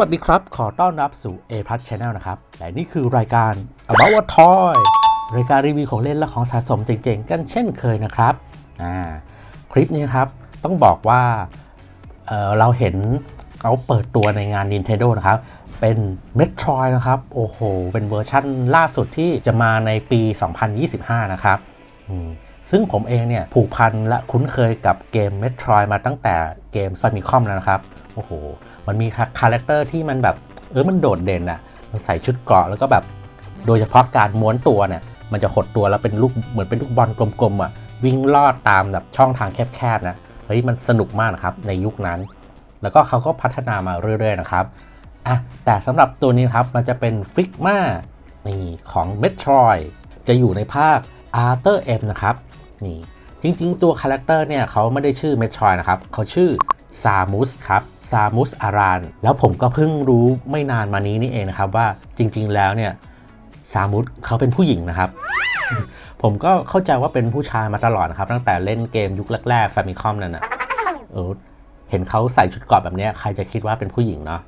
วัสดีครับ ขอต้อนรับสู่ A Plus Channel นะครับ และนี่คือรายการ About a Toy รายการรีวิวของเล่นและของสะสมเจ๋งๆ กันเช่นเคยนะครับ คลิปนี้ครับ ต้องบอกว่าเเราเห็นเขาเปิดตัวในงาน Nintendo นะครับ เป็น Metroid นะครับ โอ้โห เป็นเวอร์ชั่นล่าสุดที่จะมาในปี 2025 นะครับ ซึ่งผมเองเนี่ยผูกพันและคุ้นเคยกับเกม Metroid มาตั้งแต่เกม Famicom แล้วนะครับ โอ้โห มันมีคาแรคเตอร์ที่มันแบบ เออมันโดดเด่นอะมันใส่ชุดเกราะแล้วก็แบบ โดยเฉพาะการม้วนตัวเนี่ย มันจะหดตัวแล้วเป็นลูกเหมือนเป็นลูกบอลกลมๆอะวิ่งลอดตามแบบช่องทางแคบๆนะ เฮ้ยมันสนุกมากนะครับในยุคนั้น แล้วก็เขาก็พัฒนามาเรื่อยๆนะครับ อะ แต่สำหรับตัวนี้ครับมันจะเป็นฟิกมานี่ของ Metroid จะอยู่ในภาค Arthur M นะครับ นี่จริงๆ ตัวคาแรคเตอร์เนี่ยเขาไม่ได้ชื่อ Metroid นะครับเขาชื่อ Samus ครับ Samus Aran แล้วผมก็เพิ่งรู้ไม่นานมานี้นี่เองนะครับว่าจริง ๆ แล้วเนี่ย Samus เขาเป็นผู้หญิงนะครับ ผมก็เข้าใจว่าเป็นผู้ชายมาตลอดนะครับ ตั้งแต่เล่นเกมยุคแรกๆ Famicom นั่นนะเออเห็นเขาใส่ชุดเกราะแบบนี้ใครจะคิดว่าเป็นผู้หญิงเนาะ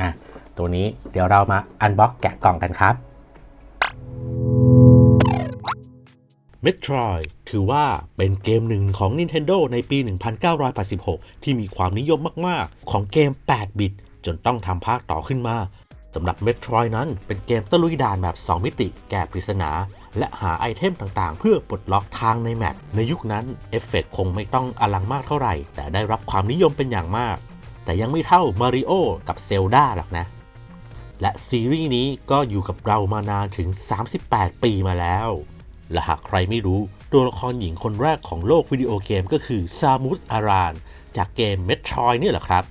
อะตัวนี้เดี๋ยวเรามาอันบ็อกแกะกล่องกันครับ Metroid ถือว่าเป็นเกมหนึ่งของ Nintendo ในปี 1986 ที่มีความนิยมมาก ๆ ของเกม 8 บิต จนต้องทำภาคต่อขึ้นมาสำหรับ Metroid นั้นเป็นเกมตะลุยด่านแบบ 2 มิติ แก้ปริศนา และหาไอเทมต่าง ๆ เพื่อปลดล็อกทางในแมปในยุคนั้นเอฟเฟกต์คงไม่ต้องอลังมากเท่าไหร่ แต่ได้รับความนิยมเป็นอย่างมาก แต่ยังไม่เท่ามาริโอกับเซลดาหรอกนะ และซีรีส์นี้ก็อยู่กับเรามานานถึง 38 ปีมาแล้ว และหากใครไม่รู้ ตัวละครหญิงคนแรกของโลกวิดีโอเกมก็คือซามุสอาราน จากเกม Metroid นี่แหละครับ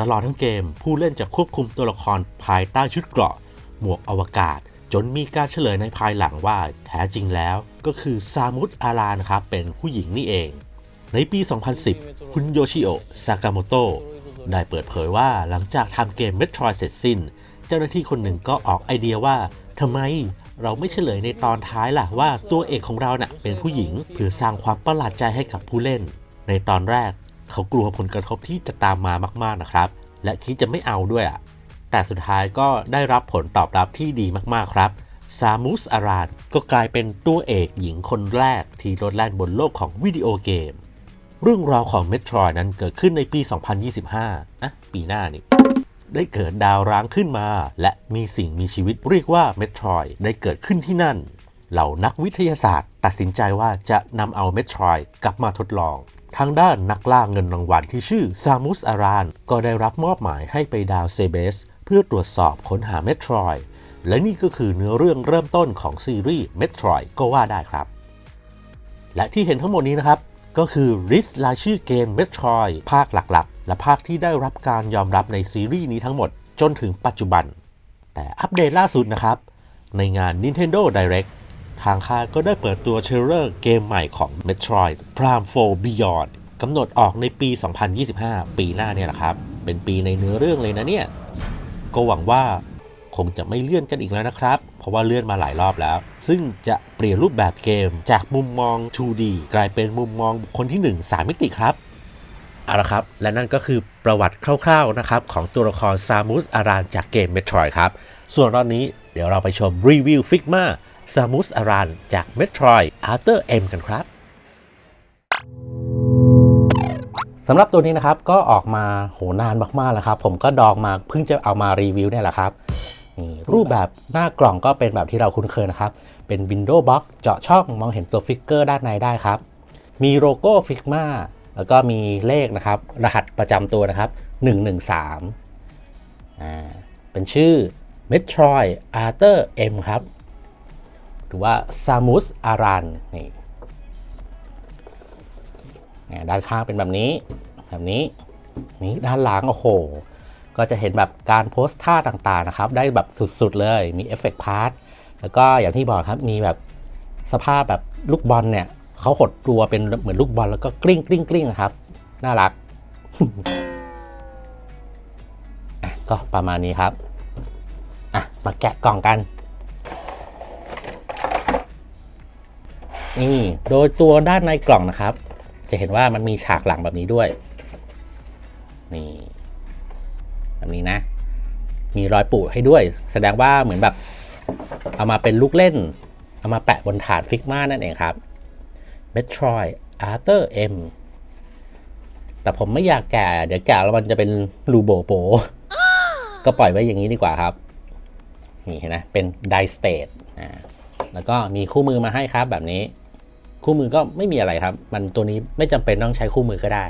ตลอดทั้งเกมผู้เล่นจะควบคุมตัวละครภายใต้ชุดเกราะ หมวกอวกาศ จนมีการเฉลยในภายหลังว่าแท้จริงแล้วก็คือซามุสอารานครับเป็นผู้หญิงนี่เอง ในปี 2010 คุณโยชิโอะซากาโมโตะได้เปิดเผยว่าหลังจากทำเกม Metroid เสร็จสิ้น เจ้าหน้าที่คนหนึ่งก็ออกไอเดียว่าทำไม เราไม่เฉลยในตอนท้ายล่ะว่าตัวเอกของเราเน่ะเป็นผู้หญิงเพื่อสร้างความประหลาดใจให้กับผู้เล่น ในตอนแรกเขากลัวผลกระทบที่จะตามมามากๆนะครับ และคิดจะไม่เอาด้วยอะแต่สุดท้ายก็ได้รับผลตอบรับที่ดีมากๆครับซามูสอารานก็กลายเป็นตัวเอกหญิงคนแรกที่โดดแล่นบนโลกของวิดีโอเกม เรื่องราวของ Metroid นั้นเกิดขึ้นในปี 2025 นะ ปีหน้านี่ ได้เกิดดาวร้างขึ้นมา และมีสิ่งมีชีวิตเรียกว่าเมโทรยได้เกิดขึ้นที่นั่น เหล่านักวิทยาศาสตร์ ตัดสินใจว่าจะนำเอาเมโทรยกลับมาทดลองทางด้านนักล่าเงินรางวัลที่ชื่อซามุสอาราน ก็ได้รับมอบหมายให้ไปดาวเซเบส เพื่อตรวจสอบค้นหาเมโทรยและนี่ก็คือเนื้อเรื่องเริ่มต้นของซีรีส์เมโทรยก็ว่าได้ครับ และที่เห็นทั้งหมดนี้นะครับ ก็คือริสรายชื่อเกม Metroid ภาคหลัก และภาคที่ได้รับการยอมรับในซีรีส์นี้ทั้งหมดจนถึงปัจจุบัน แต่อัปเดตล่าสุดนะครับ ในงาน Nintendo Direct ทางค่ายก็ได้เปิดตัวเทรลเลอร์เกมใหม่ของ Metroid Prime 4 Beyond กำหนดออกในปี 2025 ปีหน้าเนี่ยแหละครับ เป็นปีในเนื้อเรื่องเลยนะเนี่ย ก็หวังว่าคงจะไม่เลื่อนกันอีกแล้วนะครับ เพราะว่าเลื่อนมาหลายรอบแล้ว ซึ่งจะเปลี่ยนรูปแบบเกมจากมุมมอง 2D กลายเป็นมุมมองบุคคนที่ 1 3 มิติครับ เอาละครับ และนั่นก็คือประวัติคร่าวๆนะครับของตัวละครซามูสอารานจากเกม Metroid ครับ ส่วนตอนนี้เดี๋ยวเราไปชมรีวิวฟิกมาซามูสอารานจาก Metroid After M กันครับสำหรับตัวนี้นะครับก็ออกมาโหนานมากๆแล้วครับ ผมก็ดองมาเพิ่งจะเอามารีวิวเนี่ยแหละครับนี่รูปแบบหน้ากล่องก็เป็นแบบที่เราคุ้นเคยนะครับ เป็น Windows Box เจาะช่องมองเห็นตัวฟิกเกอร์ด้านในได้ครับ มีโลโก้ฟิกมา แล้วก็มีเลขนะครับ รหัสประจำตัวนะครับ 113อ่าเป็นชื่อ Metroid Arthur M ครับ หรือว่า Samus Aran นี่เนี่ยด้านข้างเป็นแบบนี้ แบบนี้ นี้ด้านหลังโอ้โห ก็จะเห็นแบบการโพสท่าต่างๆนะครับ ได้แบบสุดๆเลย มีเอฟเฟกต์พาร์ท แล้วก็อย่างที่บอกครับ มีแบบสภาพแบบลูกบอลเนี่ย เขาหดตัวเป็นเหมือนลูกบอลแล้วก็กลิ้งกลิ้งกลิ้งนะครับ น่ารักก็ประมาณนี้ครับ อะ มาแกะกล่องกัน นี่ โดยตัวด้านในกล่องนะครับ จะเห็นว่ามันมีฉากหลังแบบนี้ด้วย นี่ แบบนี้นะ มีรอยปูให้ด้วย แสดงว่าเหมือนแบบ เอามาเป็นลูกเล่น เอามาแปะบนถาดฟิกมานั่นเองครับ Metroid Arthur M แต่ผมไม่อยากแก่ เดี๋ยวแก่แล้วมันจะเป็นรูโบโป ก็ปล่อยไว้อย่างนี้ดีกว่าครับ นี่เห็นไหมเป็นไดสเตทอ่าแล้วก็มีคู่มือมาให้ครับแบบนี้ คู่มือก็ไม่มีอะไรครับ มันตัวนี้ไม่จำเป็นต้องใช้คู่มือก็ได้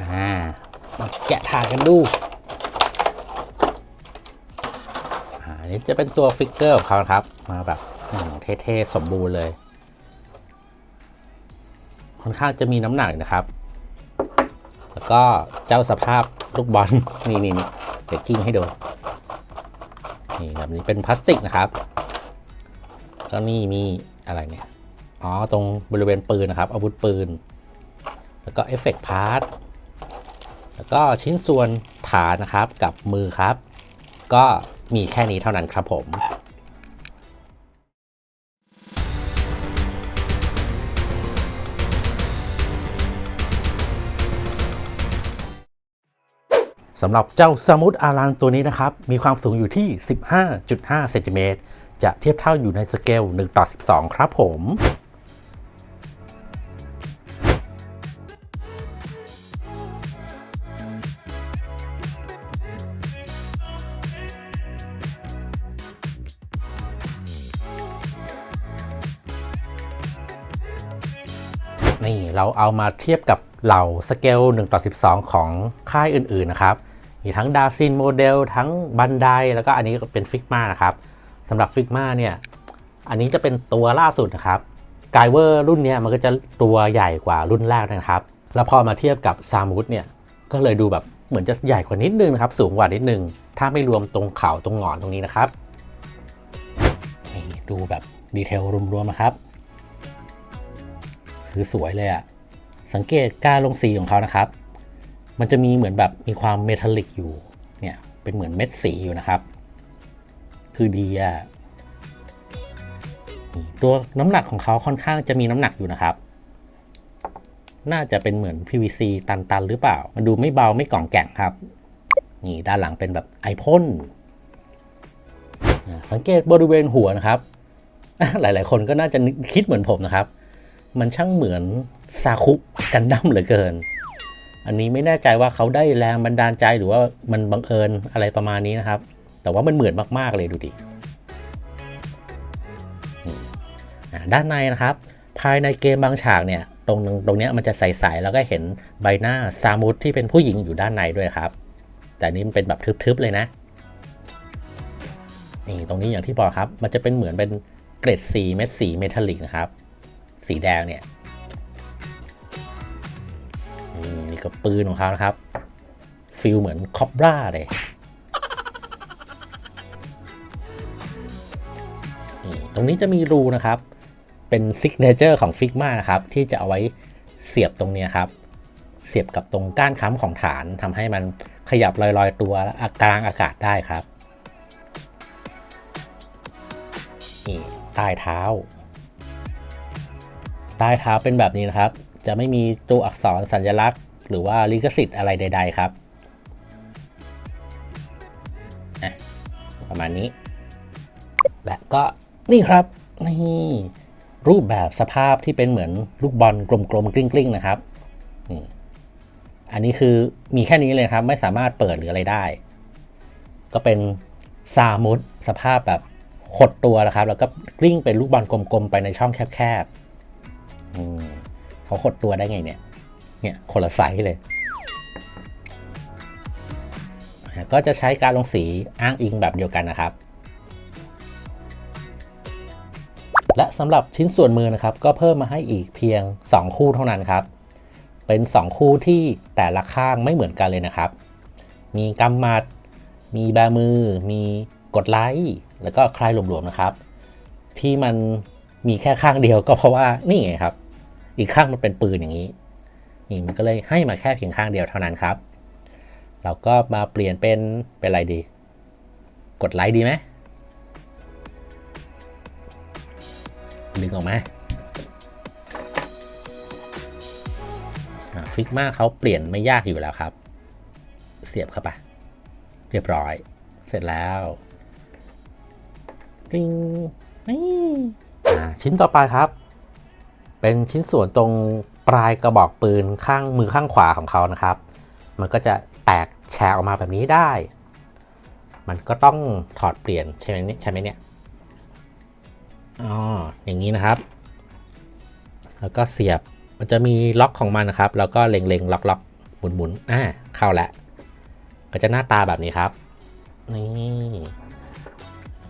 อ่ามาแกะถาดกันดูอ่าอันนี้จะเป็นตัวฟิกเกอร์ของเขาครับ มาแบบเท่ๆสมบูรณ์เลย ค่อนข้างจะมีน้ำหนักนะครับ แล้วก็เจ้าสภาพลูกบอลนี่นี่เดี๋ยวกิ้งให้ดูนี่แบบนี้เป็นพลาสติกนะครับแล้วนี่มีอะไรเนี่ยอ๋อตรงบริเวณปืนนะครับอาวุธปืน แล้วก็เอฟเฟกต์พาร์ทแล้วก็ชิ้นส่วนฐานนะครับกับมือครับ ก็มีแค่นี้เท่านั้นครับผม สำหรับเจ้าสมุทอารันตัวนี้นะครับ มีความสูงอยู่ที่ 15.5 เซนติเมตร จะเทียบเท่าอยู่ในสเกล 1 ต่อ 12 ครับผม นี่เราเอามาเทียบกับเหล่าสเกล 1 ต่อ 12 ของค่ายอื่น ๆ นะครับ มีทั้งดาซินโมเดลทั้งบันไดแล้วก็อันนี้ก็เป็นฟิกมานะครับสำหรับฟิกมาเนี่ยอันนี้จะเป็นตัวล่าสุดนะครับกายเวอร์รุ่นนี้มันก็จะตัวใหญ่กว่ารุ่นแรกนะครับ แล้วพอมาเทียบกับซามูดเนี่ยก็เลยดูแบบเหมือนจะใหญ่กว่านิดนึงนะครับ สูงกว่านิดนึง ถ้าไม่รวมตรงเข่าตรงหงอนตรงนี้นะครับนี่ดูแบบดีเทลรวมๆนะครับ คือสวยเลยอะสังเกตการลงสีของเขานะครับ มันจะมีเหมือนแบบมีความเมทัลลิกอยู่เนี่ยเป็นเหมือนเม็ดสีอยู่นะครับ คือดีอะตัวน้ำหนักของเขาค่อนข้างจะมีน้ำหนักอยู่นะครับ น่าจะเป็นเหมือน PVC ตันๆหรือเปล่า มันดูไม่เบาไม่กล่องแก่งครับ นี่ด้านหลังเป็นแบบไอพ่นสังเกตบริเวณหัวนะครับ หลายๆ คนก็น่าจะคิดเหมือนผมนะครับ มันช่างเหมือนซาคุกันดั้มเหลือเกิน อันนี้ไม่แน่ใจว่าเขาได้แรงบันดาลใจหรือว่ามันบังเอิญอะไรประมาณนี้นะครับ แต่ว่ามันเหมือนมากๆเลยดูดิด้านในนะครับ ภายในเกมบางฉากเนี่ยตรงตรงนี้มันจะใสๆแล้วก็เห็นใบหน้าซามุสที่เป็นผู้หญิงอยู่ด้านในด้วยครับ แต่นี้มันเป็นแบบทึบๆเลยนะนี่ตรงนี้อย่างที่บอกครับ มันจะเป็นเหมือนเป็นเกล็ดสีเม็ดสีเมทัลลิกนะครับ สีแดงเนี่ย นี่ก็ปืนของเขานะครับฟิลเหมือนคอบราเลยตรงนี้จะมีรูนะครับ เป็นซิกเนเจอร์ของฟิกมานะครับ ที่จะเอาไว้เสียบตรงนี้ครับ เสียบกับตรงก้านค้ำของฐานทำให้มันขยับลอยๆ ตัวและกลางอากาศได้ครับนี่ใต้เท้า ใต้เท้าเป็นแบบนี้นะครับ จะไม่มีตัวอักษรสัญลักษณ์ หรือว่าลิขสิทธิ์อะไรใด ๆ ครับประมาณนี้ และก็นี่ครับนี่รูปแบบสภาพที่เป็นเหมือนลูกบอลกลมๆกลิ้งๆนะครับนี่อันนี้คือมีแค่นี้เลยครับ ไม่สามารถเปิดหรืออะไรได้ ก็เป็นซามุดสภาพแบบขดตัวนะครับ แล้วก็กลิ้งเป็นลูกบอลกลมๆไปในช่องแคบๆเขาขดตัวได้ไงเนี่ย เนี่ยคนละไซส์เลยก็จะใช้การลงสีอ้างอิงแบบเดียวกันนะครับ และสำหรับชิ้นส่วนมือนะครับ ก็เพิ่มมาให้อีกเพียง 2 คู่เท่านั้นครับ เป็น 2 คู่ที่แต่ละข้างไม่เหมือนกันเลยนะครับ มีกำมัด มีแบมือ มีกดไลค์แล้วก็คลายหลวมๆนะครับ ที่มันมีแค่ข้างเดียวก็เพราะว่านี่ไงครับ อีกข้างมันเป็นปืนอย่างนี้ นี่มันก็เลยให้มาแค่เพียงข้างเดียวเท่านั้นครับ เราก็มาเปลี่ยนเป็นเป็นอะไรดี กดไลค์ดีไหมดึงออกมาฟิกมาเขาเปลี่ยนไม่ยากอยู่แล้วครับ เสียบเข้าไป เรียบร้อย เสร็จแล้วริงนี่ชิ้นต่อไปครับ เป็นชิ้นส่วนตรง ปลายกระบอกปืนข้างมือข้างขวาของเขานะครับ มันก็จะแตกแฉกออกมาแบบนี้ได้ มันก็ต้องถอดเปลี่ยนใช่ไหมเนี่ยใช่ไหมเนี่ยอ๋ออย่างนี้นะครับ แล้วก็เสียบมันจะมีล็อกของมันนะครับ แล้วก็เล็งๆล็อกล็อกหมุนหมุนอ่าเข้าแล้วก็จะหน้าตาแบบนี้ครับนี่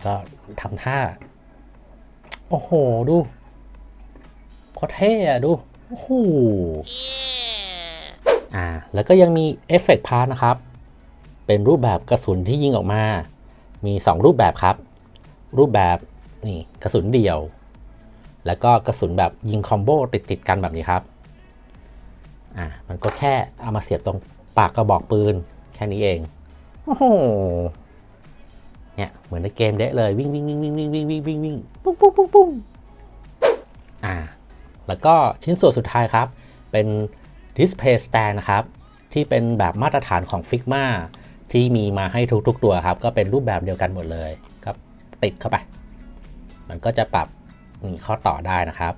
ก็ทำท่า โอ้โห ดูโคตรเท่อะดู โอ้โหอ่าแล้วก็ยังมีเอฟเฟกต์พาร์นะครับ เป็นรูปแบบกระสุนที่ยิงออกมา มี 2 รูปแบบครับ รูปแบบนี่กระสุนเดี่ยว แล้วก็กระสุนแบบยิงคอมโบติดติดกันแบบนี้ครับอ่ามันก็แค่เอามาเสียบตรงปากกระบอกปืนแค่นี้เองโอ้โหเนี่ยเหมือนในเกมเดะเลยวิ่งวิ่งวิ่งวิ่งวิ่งวิ่งวิ่งวิ่งวิ่งปุ้งปุ้งปุ้งปุ้ง แล้วก็ชิ้นส่วนสุดท้ายครับ เป็น Display Stand นะครับ ที่เป็นแบบมาตรฐานของ Figma ที่มีมาให้ทุกๆ ตัวครับ ก็เป็นรูปแบบเดียวกันหมดเลยครับติดเข้าไป มันก็จะปรับนี่ข้อต่อได้นะครับ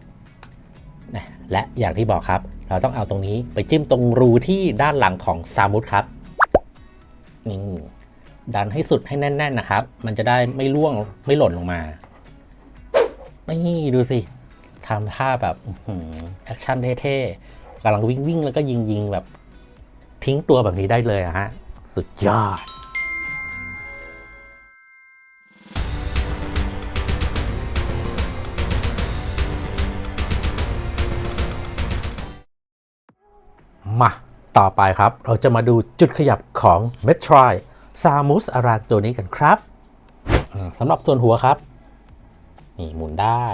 และอย่างที่บอกครับ เราต้องเอาตรงนี้ไปจิ้มตรงรูที่ด้านหลังของซามุดครับนี่ดันให้สุดให้แน่น ๆ นะครับ มันจะได้ไม่ร่วงไม่หล่นลงมา นี่ดูสิ ทำท่าแบบแอคชั่นเท่ๆกำลังวิ่งวิ่งๆแล้วก็ยิงยิงๆแบบทิ้งตัวแบบนี้ได้เลยอะฮะ สุดยอดมาต่อไปครับ เราจะมาดูจุดขยับของ Metroid Samus Aran ตัวนี้กันครับสำหรับส่วนหัวครับ นี่หมุนได้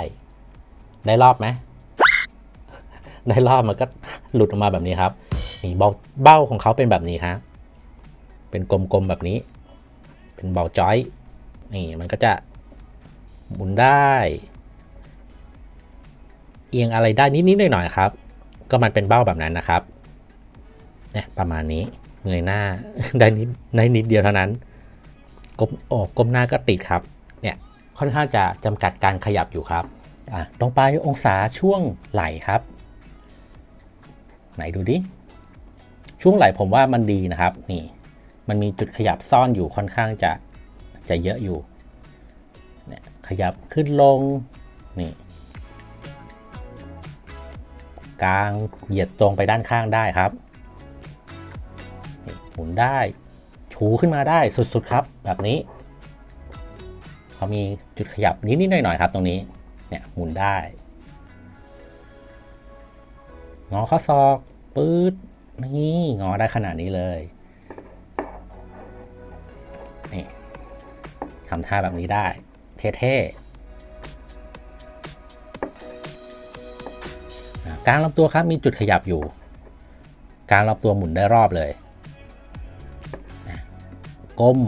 ได้รอบไหมได้รอบมันก็หลุดออกมาแบบนี้ครับนี่เบ้าเบ้าของเขาเป็นแบบนี้ครับเป็นกลมๆแบบนี้ เป็นเบาจอยนี่มันก็จะหมุนได้ เอียงอะไรได้นิดๆหน่อยๆครับ ก็มันเป็นเบ้าแบบนั้นนะครับเนี่ยประมาณนี้เงยหน้าได้นิดได้นิดเดียวเท่านั้นก้มโอ้ก้มหน้าก็ติดครับ เนี่ยค่อนข้างจะจำกัดการขยับอยู่ครับ อะตรงปลายองศาช่วงไหลครับ ไหนดูดิ ช่วงไหลผมว่ามันดีนะครับ นี่ มันมีจุดขยับซ่อนอยู่ค่อนข้างจะจะเยอะอยู่เนี่ยขยับขึ้นลง นี่กลางเหยียดตรงไปด้านข้างได้ครับหมุนได้ ชูขึ้นมาได้สุดๆครับ แบบนี้เขามีจุดขยับนิดๆหน่อยๆครับตรงนี้ เนี่ยหมุนได้งอข้อศอกปื๊ดนี่งอได้ขนาดนี้เลยนี่ทำท่าแบบนี้ได้ เท่ๆกลางลำตัวครับมีจุดขยับอยู่กลางลำตัวหมุนได้รอบเลยนะก้ม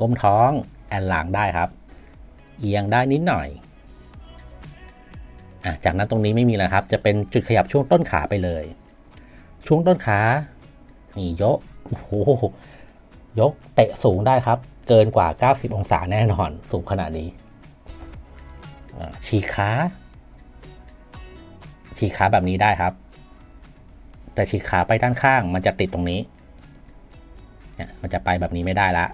ก้มท้องแอนหลังได้ครับ เอียงได้นิดหน่อย จากนั้นตรงนี้ไม่มีแล้วครับ จะเป็นจุดขยับช่วงต้นขาไปเลย ช่วงต้นขานี่ยกโอ้โหยกเตะสูงได้ครับ เกินกว่า 90 องศาแน่นอนสูงขนาดนี้ฉีกขาฉีกขาแบบนี้ได้ครับ แต่ฉีกขาไปด้านข้างมันจะติดตรงนี้เนี่ยมันจะไปแบบนี้ไม่ได้ละ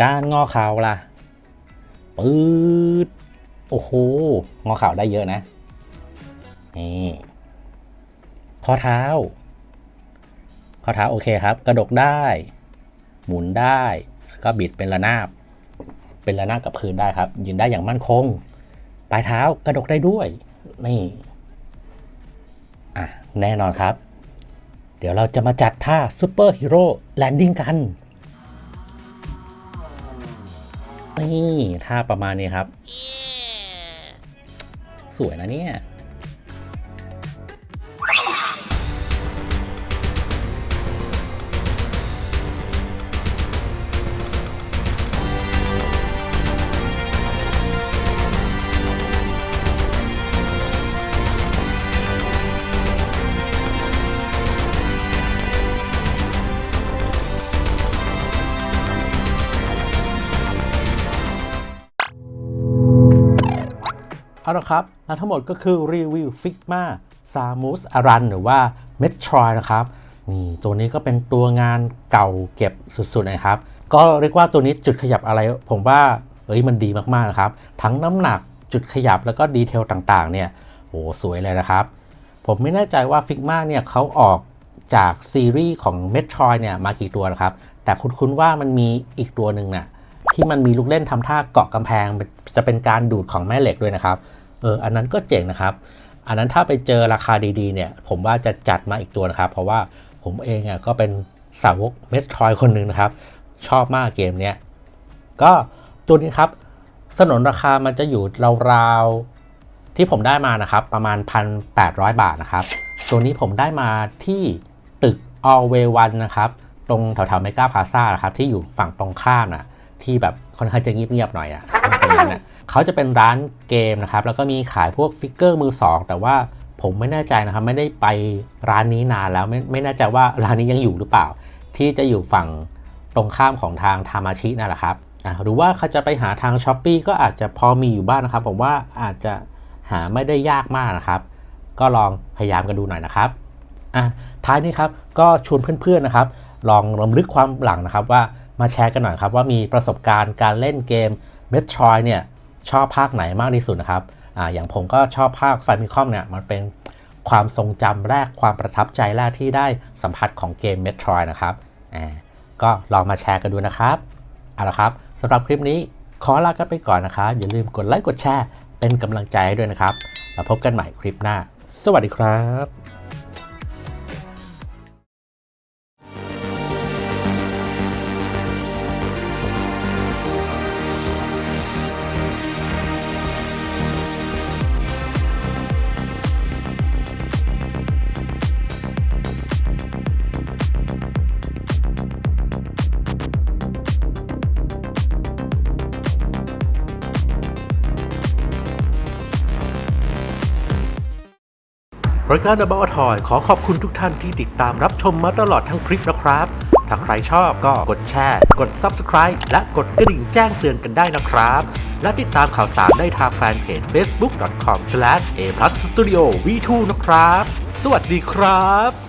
การงอเข่าล่ะ ปื๊ดโอ้โหงอเข่าได้เยอะนะ นี่ข้อเท้า ข้อเท้าโอเคครับ กระดกได้ หมุนได้ ก็บิดเป็นระนาบ เป็นระนาบกับพื้นได้ครับ ยืนได้อย่างมั่นคง ปลายเท้ากระดกได้ด้วย นี่อะแน่นอนครับ เดี๋ยวเราจะมาจัดท่าซูเปอร์ฮีโร่แลนดิ้งกัน นี่ท่าประมาณนี้ครับ สวยนะเนี่ย ละครับ และทั้งหมดก็คือรีวิว Figma Samus Aran หรือว่า Metroid นะครับนี่ตัวนี้ก็เป็นตัวงานเก่าเก็บสุดๆนะครับ ก็เรียกว่าตัวนี้จุดขยับอะไร ผมว่าเอ้ยมันดีมากๆนะครับ ทั้งน้ำหนักจุดขยับแล้วก็ดีเทลต่างๆ เนี่ยโอ้สวยเลยนะครับ ผมไม่แน่ใจว่า Figma เนี่ยเขาออกจากซีรีส์ของ Metroid เนี่ยมากี่ตัวนะครับ แต่คุ้นๆว่ามันมีอีกตัวหนึ่งน่ะที่มันมีลูกเล่นทำท่าเกาะกำแพงจะเป็นการดูดของแม่เหล็กด้วยนะครับ เอออันนั้นก็เจ๋งนะครับ อันนั้นถ้าไปเจอราคาดีๆเนี่ยผมว่าจะจัดมาอีกตัวนะครับ เพราะว่าผมเองอะก็เป็นสาวกเม t ทรอยคนหนึ่งนะครับ ชอบมากเกมเนี้ยก็ตัวนี้ครับสนนราคามันจะอยู่ราวๆที่ผมได้มานะครับ ประมาณ 1,800 บาทนะครับ ตัวนี้ผมได้มาที่ตึก All Way One นะครับตรงแถวๆเมกาพาซ่านะครับที่อยู่ฝั่งตรงข้ามนะที่แบบค่อนข้างจะเงียบๆหน่อยอะตรงนั้นน่ะ เขาจะเป็นร้านเกมนะครับ แล้วก็มีขายพวกฟิกเกอร์มือสองแต่ว่าผมไม่แน่ใจนะครับ ไม่ได้ไปร้านนี้นานแล้วไม่ไม่แน่ใจว่าร้านนี้ยังอยู่หรือเปล่า ที่จะอยู่ฝั่งตรงข้ามของทางทามาชินั่นแหละครับหรือว่าเขาจะไปหาทางช้อปปีก็อาจจะพอมีอยู่บ้างนะครับ ผมว่าอาจจะหาไม่ได้ยากมากนะครับ ก็ลองพยายามกันดูหน่อยนะครับอะท้ายนี้ครับก็ชวนเพื่อนๆนะครับ ลองรำลึกความหลังนะครับว่ามาแชร์กันหน่อยครับว่ามีประสบการณ์การเล่นเกม Metroid เนี่ย ชอบภาคไหนมากที่สุดนะครับอ่าอย่างผมก็ชอบภาค f a m i c o m เนี่ยมันเป็นความทรงจำแรกความประทับใจแรกที่ได้สัมผัสของเกม Metroid นะครับอ่าก็ลองมาแชร์กันดูนะครับเอาละครับสำหรับคลิปนี้ขอลากันไปก่อนนะครับ อย่าลืมกดไลค์กดแชร์เป็นกำลังใจให้ด้วยนะครับ แล้วพบกันใหม่คลิปหน้า สวัสดีครับ รายการ About Toy ขอขอบคุณทุกท่านที่ติดตามรับชมมาตลอดทั้งคลิปนะครับ ถ้าใครชอบก็กดแชร์ กด Subscribe และกดกระดิ่งแจ้งเตือนกันได้นะครับ และติดตามข่าวสารได้ทางแฟนเพจ facebook.com/a+studio v2 นะครับ สวัสดีครับ